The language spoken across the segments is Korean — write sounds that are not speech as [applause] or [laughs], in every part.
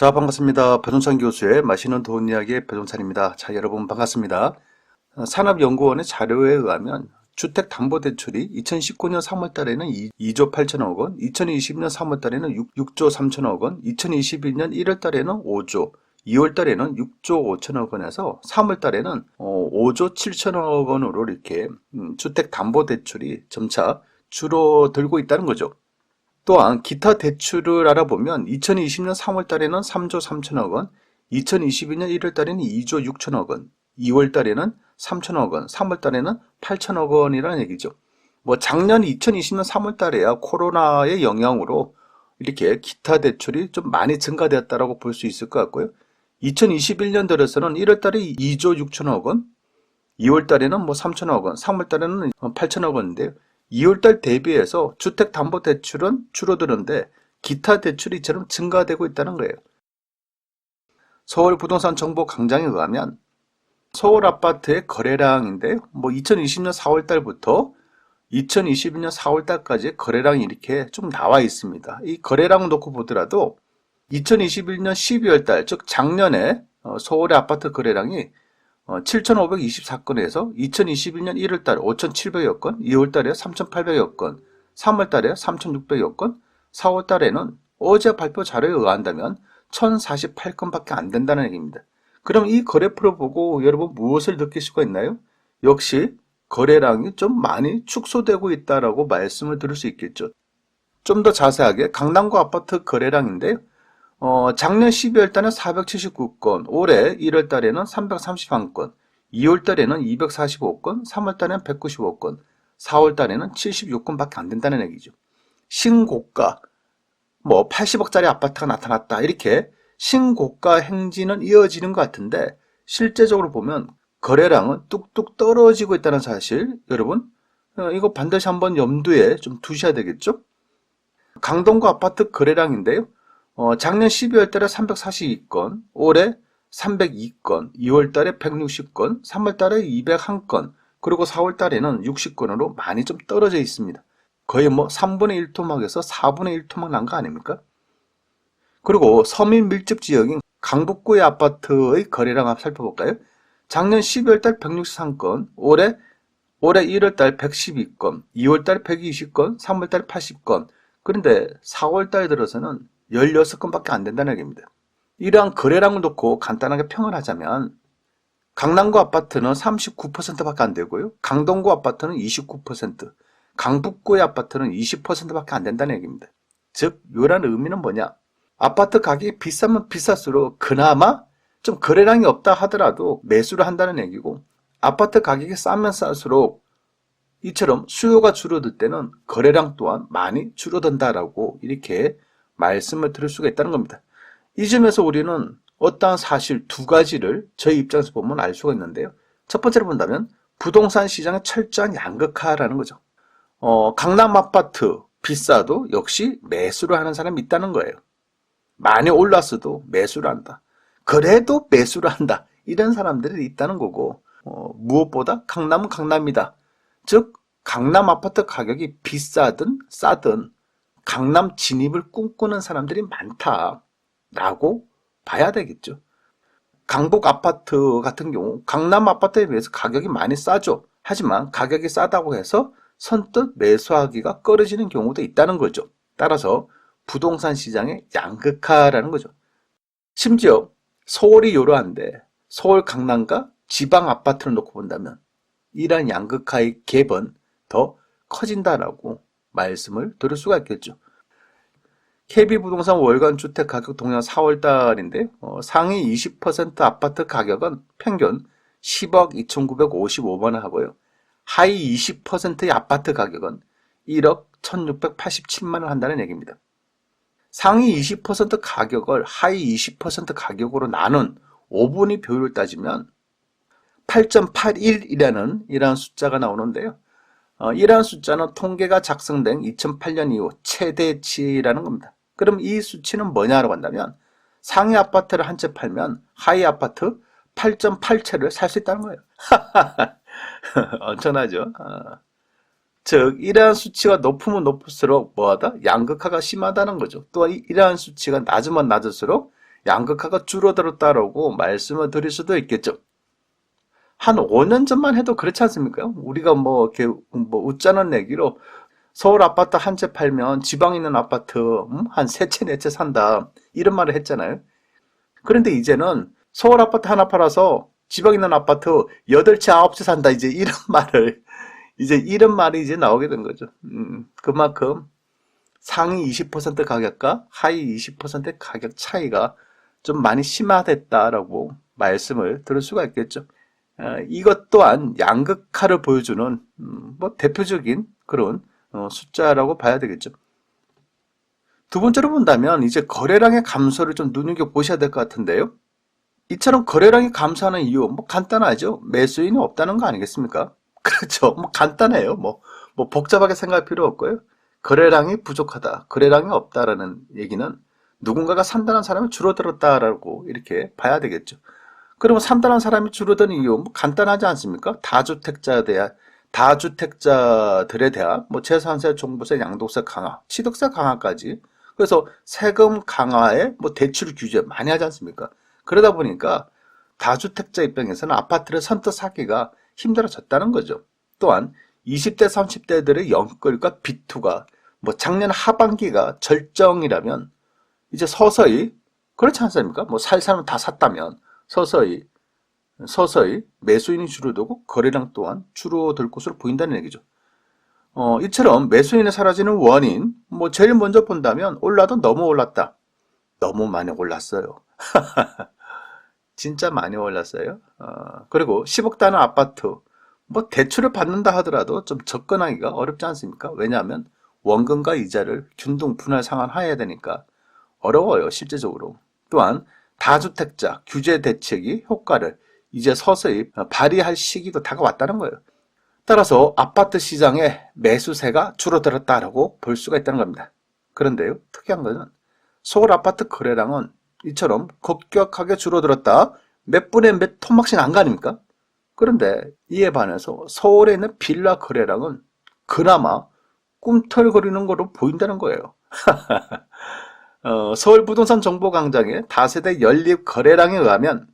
자, 반갑습니다. 배동찬 교수의 마시는 돈 이야기의 배동찬입니다. 자, 여러분 반갑습니다. 어, 산업연구원의 자료에 의하면 주택담보대출이 2019년 3월 달에는 2조 8천억 원, 2020년 3월 달에는 6, 조 3천억 원, 2021년 1월 달에는 5조, 2월 달에는 6조 5천억 원에서 3월 달에는 5조 7천억 원으로 이렇게 음, 주택담보대출이 점차 줄어들고 있다는 거죠. 또한 기타 대출을 알아보면 2020년 3월 달에는 3조 3천억 원, 2022년 1월 달에는 2조 6천억 원, 2월 달에는 3천억 원, 3월 달에는 8천억 원이라는 얘기죠. 뭐 작년 2020년 3월 달에야 코로나의 영향으로 이렇게 기타 대출이 좀 많이 증가되었다라고 볼 수 있을 것 같고요. 2021년 들어서는 1월 달에 2조 6천억 원, 2월 달에는 뭐 3천억 원, 3월 달에는 8천억 원인데요. 2월달 대비해서 주택담보대출은 줄어드는데 기타 대출이 이처럼 증가되고 있다는 거예요. 서울 부동산 정보 강장에 의하면 서울 아파트의 거래량인데요. 뭐 2020년 4월 달부터 2022년 4월 달까지 거래량이 이렇게 좀 나와 있습니다. 이 거래량 놓고 보더라도 2021년 12월 달, 즉 작년에 어, 서울의 아파트 거래량이 7,524건에서 2021년 1월달 5,700여 건, 2월달에 3,800여 건, 3월달에 3,600여 건, 4월달에는 어제 발표 자료에 의한다면 1,048건밖에 안 된다는 얘기입니다. 그럼 이 거래표를 보고 여러분 무엇을 느낄 수가 있나요? 역시 거래량이 좀 많이 축소되고 있다라고 말씀을 드릴 수 있겠죠. 좀 더 자세하게 강남구 아파트 거래량인데요. 어, 작년 12월 달에는 479건, 올해 1월 달에는 331건, 2월 달에는 245건, 3월 달에는 195건, 4월 달에는 76건밖에 안 된다는 얘기죠. 신고가, 뭐 80억짜리 아파트가 나타났다. 이렇게 신고가 행진은 이어지는 것 같은데 실제적으로 보면 거래량은 뚝뚝 떨어지고 있다는 사실 여러분 어, 이거 반드시 한번 염두에 좀 두셔야 되겠죠? 강동구 아파트 거래량인데요. 어, 작년 12월 달에 342건, 올해 302건, 2월 달에 160건, 3월 달에 201건, 그리고 4월 달에는 60건으로 많이 좀 떨어져 있습니다. 거의 뭐 3분의 1토막에서 4분의 1토막 난 거 아닙니까? 그리고 서민 밀집 지역인 강북구의 아파트의 거래량 한번 살펴볼까요? 작년 12월 달 163건, 올해 올해 1월 달 112건, 2월 달 120건, 3월 달 80건. 그런데 4월 달 들어서는 16건밖에 안 된다는 얘기입니다. 이러한 거래량을 놓고 간단하게 평을 하자면 강남구 아파트는 39%밖에 안 되고요. 강동구 아파트는 29%, 강북구의 아파트는 20%밖에 안 된다는 얘기입니다. 즉, 요란 의미는 뭐냐? 아파트 가격이 비싸면 비쌀수록 그나마 좀 거래량이 없다 하더라도 매수를 한다는 얘기고 아파트 가격이 싸면 쌀수록 이처럼 수요가 줄어들 때는 거래량 또한 많이 줄어든다라고 이렇게 말씀을 드릴 수가 있다는 겁니다. 이 점에서 우리는 어떠한 사실 두 가지를 저희 입장에서 보면 알 수가 있는데요. 첫 번째로 본다면 부동산 시장의 철저한 양극화라는 거죠. 어, 강남 아파트 비싸도 역시 매수를 하는 사람이 있다는 거예요. 많이 올랐어도 매수를 한다. 그래도 매수를 한다. 이런 사람들이 있다는 거고 어, 무엇보다 강남은 강남이다. 즉 강남 아파트 가격이 비싸든 싸든 강남 진입을 꿈꾸는 사람들이 많다라고 봐야 되겠죠. 강북 아파트 같은 경우 강남 아파트에 비해서 가격이 많이 싸죠. 하지만 가격이 싸다고 해서 선뜻 매수하기가 꺼려지는 경우도 있다는 거죠. 따라서 부동산 시장의 양극화라는 거죠. 심지어 서울이 이러한데 서울 강남과 지방 아파트를 놓고 본다면 이러한 양극화의 갭은 더 커진다라고 말씀을 드릴 수가 있겠죠. KB부동산 월간 주택 가격 동향 4월 달인데 어, 상위 20% 아파트 가격은 평균 10억 2,955만 원 하고요. 하위 20%의 아파트 가격은 1억 1,687만 원 한다는 얘기입니다. 상위 20% 가격을 하위 20% 가격으로 나눈 5분위 비율을 따지면 8.81이라는 이러한 숫자가 나오는데요. 어, 이러한 숫자는 통계가 작성된 2008년 이후 최대치라는 겁니다. 그럼 이 수치는 뭐냐라고 한다면 상위 아파트를 한 채 팔면 하위 아파트 8.8채를 살 수 있다는 거예요. [laughs] 엄청나죠? 어. 즉 이러한 수치가 높으면 높을수록 뭐하다? 양극화가 심하다는 거죠. 또 이러한 수치가 낮으면 낮을수록 양극화가 줄어들었다라고 말씀을 드릴 수도 있겠죠. 한 5년 전만 해도 그렇지 않습니까? 우리가 뭐 이렇게 뭐 웃자는 얘기로 서울 아파트 한 채 팔면 지방에 있는 아파트 음? 한세 채 네 채 산다 이런 말을 했잖아요. 그런데 이제는 서울 아파트 하나 팔아서 지방에 있는 아파트 8채 9채 산다 이제 이런 [laughs] 말을 이제 이런 말이 이제 나오게 된 거죠. 음, 그만큼 상위 20% 가격과 하위 20% 가격 차이가 좀 많이 심화됐다라고 말씀을 들을 수가 있겠죠. 어, 이것 또한 양극화를 보여주는 음, 뭐 대표적인 그런 어, 숫자라고 봐야 되겠죠. 두 번째로 본다면 이제 거래량의 감소를 좀 눈여겨 보셔야 될 것 같은데요. 이처럼 거래량이 감소하는 이유 뭐 간단하죠. 매수인이 없다는 거 아니겠습니까? [laughs] 그렇죠. 뭐 간단해요. 뭐, 뭐 복잡하게 생각할 필요 없고요. 거래량이 부족하다, 거래량이 없다라는 얘기는 누군가가 산다는 사람이 줄어들었다라고 이렇게 봐야 되겠죠. 그러면 산다는 사람이 줄어드는 이유 뭐 간단하지 않습니까? 다주택자에 대한 다주택자들에 대한 뭐 재산세, 종부세, 양도세 강화, 취득세 강화까지 그래서 세금 강화에 뭐 대출 규제 많이 하지 않습니까? 그러다 보니까 다주택자 입장에서는 아파트를 선뜻 사기가 힘들어졌다는 거죠. 또한 20대, 30대들의 연끌과 비투가 뭐 작년 하반기가 절정이라면 이제 서서히 그렇지 않습니까? 뭐 살 사람 다 샀다면 서서히 서서히 매수인이 줄어들고 거래량 또한 줄어들 것으로 보인다는 얘기죠. 어, 이처럼 매수인이 사라지는 원인, 뭐 제일 먼저 본다면 올라도 너무 올랐다. 너무 많이 올랐어요. [laughs] 진짜 많이 올랐어요. 어, 그리고 10억 단위 아파트, 뭐 대출을 받는다 하더라도 좀 접근하기가 어렵지 않습니까? 왜냐하면 원금과 이자를 균등 분할 상환해야 되니까 어려워요, 실제적으로. 또한 다주택자 규제 대책이 효과를 이제 서서히 발휘할 시기도 다가왔다는 거예요. 따라서 아파트 시장의 매수세가 줄어들었다라고 볼 수가 있다는 겁니다. 그런데요, 특이한 것은 서울 아파트 거래량은 이처럼 급격하게 줄어들었다. 몇 분의 몇 토막씩 안 가닙니까? 그런데 이에 반해서 서울에 있는 빌라 거래량은 그나마 꿈틀거리는 거로 보인다는 거예요. [laughs] 어, 서울 부동산 정보광장의 다세대 연립 거래량에 의하면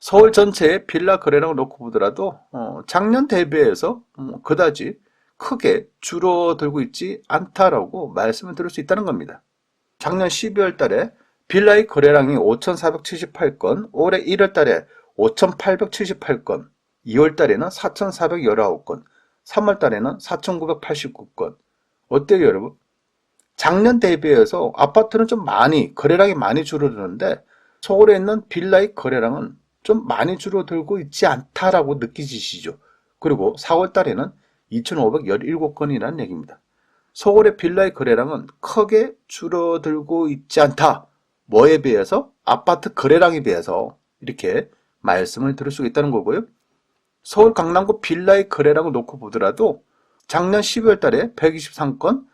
서울 전체의 빌라 거래량을 놓고 보더라도 어, 작년 대비해서 어, 그다지 크게 줄어들고 있지 않다라고 말씀을 드릴 수 있다는 겁니다. 작년 12월 달에 빌라의 거래량이 5,478건, 올해 1월 달에 5,878건, 2월 달에는 4,419건, 3월 달에는 4,989건. 어때요, 여러분? 작년 대비해서 아파트는 좀 많이, 거래량이 많이 줄어드는데 서울에 있는 빌라의 거래량은 좀 많이 줄어들고 있지 않다라고 느끼시죠. 그리고 4월 달에는 2,517건이라는 얘기입니다. 서울의 빌라의 거래량은 크게 줄어들고 있지 않다. 뭐에 비해서? 아파트 거래량에 비해서 이렇게 말씀을 들을 수 있다는 거고요. 서울 강남구 빌라의 거래량을 놓고 보더라도 작년 12월 달에 123건,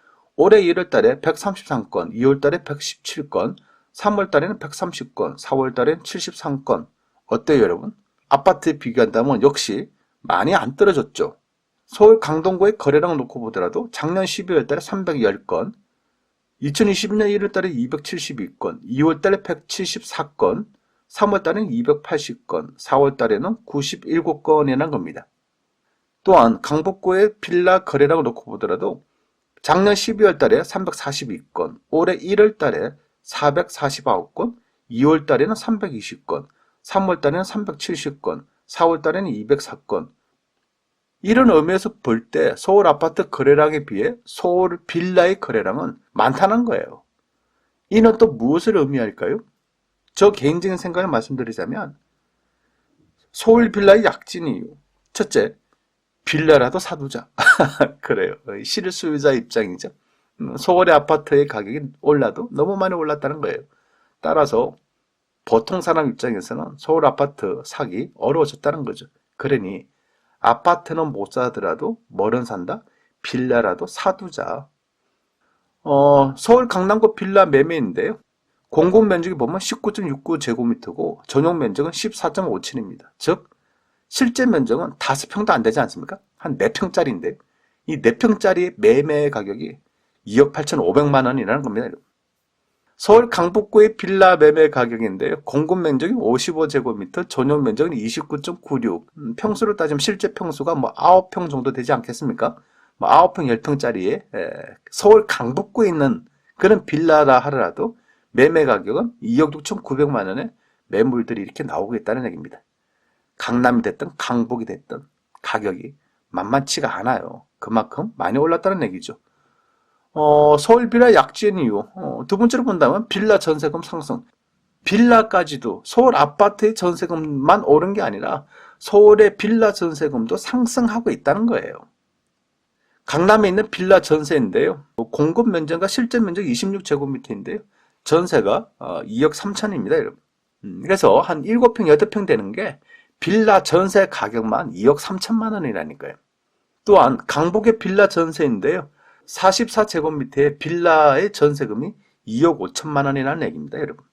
올해 1월 달에 133건, 2월 달에 117건, 3월 달에는 130건, 4월 달에는 73건. 어때요, 여러분? 아파트에 비교한다면 역시 많이 안 떨어졌죠. 서울 강동구의 거래량을 놓고 보더라도 작년 12월 달에 310건, 2020년 1월 달에 272건, 2월 달에 174건, 3월 달에는 280건, 4월 달에는 97건이라는 겁니다. 또한 강북구의 빌라 거래량을 놓고 보더라도 작년 12월 달에 342건, 올해 1월 달에 449건, 2월 달에는 320건, 3월 달에는 370건, 4월 달에는 204건. 이런 의미에서 볼 때 서울 아파트 거래량에 비해 서울 빌라의 거래량은 많다는 거예요. 이는 또 무엇을 의미할까요? 저 개인적인 생각을 말씀드리자면 서울 빌라의 약진 이유. 첫째, 빌라라도 사두자. [laughs] 그래요. 실수요자 입장이죠. 음, 서울의 아파트의 가격이 올라도 너무 많이 올랐다는 거예요. 따라서 보통 사람 입장에서는 서울 아파트 사기 어려워졌다는 거죠. 그러니 아파트는 못 사더라도 뭐는 산다? 빌라라도 사두자. 어, 서울 강남구 빌라 매매인데요. 공공 면적이 보면 19.69제곱미터고 전용 면적은 14.57입니다. 즉 실제 면적은 5평도 안 되지 않습니까? 한 4평짜리인데 이 4평짜리 매매 가격이 2억 8,500만 원이라는 겁니다. 서울 강북구의 빌라 매매 가격인데요. 공급 면적이 55제곱미터, 전용 면적은 29.96. 음, 평수로 따지면 실제 평수가 뭐 9평 정도 되지 않겠습니까? 뭐 9평, 10평짜리에 서울 강북구에 있는 그런 빌라라 하더라도 매매 가격은 2억 6천9백만 원에 매물들이 이렇게 나오고 있다는 얘기입니다. 강남이 됐든 강북이 됐든 가격이 만만치가 않아요. 그만큼 많이 올랐다는 얘기죠. 어, 서울 빌라 약진 이유. 어, 두 번째로 본다면 빌라 전세금 상승. 빌라까지도 서울 아파트의 전세금만 오른 게 아니라 서울의 빌라 전세금도 상승하고 있다는 거예요. 강남에 있는 빌라 전세인데요. 공급 면적과 실제 면적 26제곱미터인데요. 전세가 2억 3천입니다, 여러분. 음, 그래서 한 7평, 8평 되는 게 빌라 전세 가격만 2억 3천만 원이라니까요. 또한 강북의 빌라 전세인데요. 44제곱미터의 빌라의 전세금이 2억 5천만 원이라는 얘기입니다, 여러분.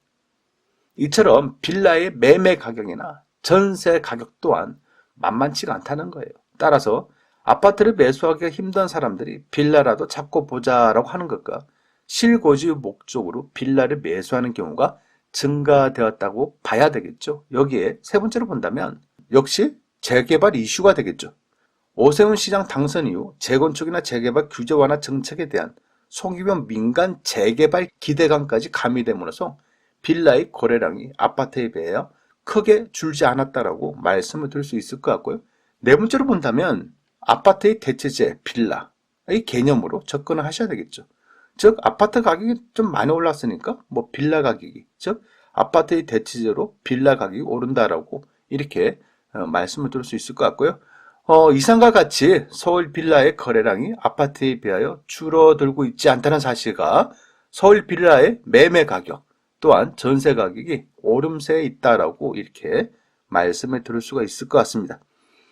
이처럼 빌라의 매매 가격이나 전세 가격 또한 만만치가 않다는 거예요. 따라서 아파트를 매수하기가 힘든 사람들이 빌라라도 잡고 보자라고 하는 것과 실거주 목적으로 빌라를 매수하는 경우가 증가되었다고 봐야 되겠죠. 여기에 세 번째로 본다면 역시 재개발 이슈가 되겠죠. 오세훈 시장 당선 이후 재건축이나 재개발 규제 완화 정책에 대한 송기변 민간 재개발 기대감까지 가미됨으로써 빌라의 거래량이 아파트에 비해 크게 줄지 않았다라고 말씀을 드릴 수 있을 것 같고요. 네 번째로 본다면 아파트의 대체재 빌라의 개념으로 접근을 하셔야 되겠죠. 즉 아파트 가격이 좀 많이 올랐으니까 뭐 빌라 가격이 즉 아파트의 대체재로 빌라 가격이 오른다라고 이렇게 어, 말씀을 드릴 수 있을 것 같고요. 어, 이상과 같이 서울 빌라의 거래량이 아파트에 비하여 줄어들고 있지 않다는 사실과 서울 빌라의 매매 가격 또한 전세 가격이 오름세에 있다라고 이렇게 말씀을 드릴 수가 있을 것 같습니다.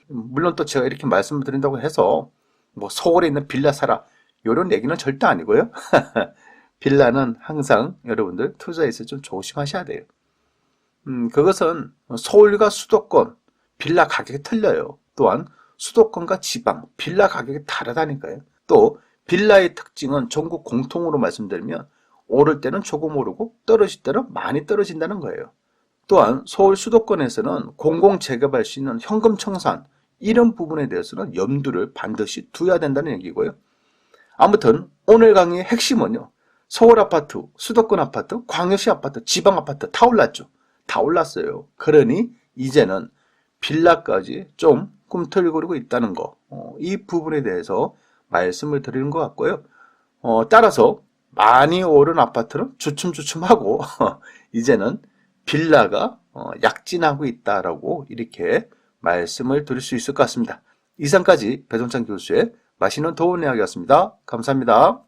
물론 또 제가 이렇게 말씀을 드린다고 해서 뭐 서울에 있는 빌라 사라 이런 얘기는 절대 아니고요. [laughs] 빌라는 항상 여러분들 투자에서 좀 조심하셔야 돼요. 음, 그것은 서울과 수도권 빌라 가격이 틀려요. 또한 수도권과 지방 빌라 가격이 다르다니까요. 또 빌라의 특징은 전국 공통으로 말씀드리면 오를 때는 조금 오르고 떨어질 때는 많이 떨어진다는 거예요. 또한 서울 수도권에서는 공공 재개발 수 있는 현금 청산 이런 부분에 대해서는 염두를 반드시 두어야 된다는 얘기고요. 아무튼 오늘 강의의 핵심은요. 서울 아파트, 수도권 아파트, 광역시 아파트, 지방 아파트 다 올랐죠. 다 올랐어요. 그러니 이제는 빌라까지 좀 꿈틀거리고 있다는 거. 어, 이 부분에 대해서 말씀을 드리는 것 같고요. 어, 따라서 많이 오른 아파트는 주춤주춤하고 [laughs] 이제는 빌라가 어, 약진하고 있다라고 이렇게 말씀을 드릴 수 있을 것 같습니다. 이상까지 배동찬 교수의 맛있는 도움 이야기였습니다. 감사합니다.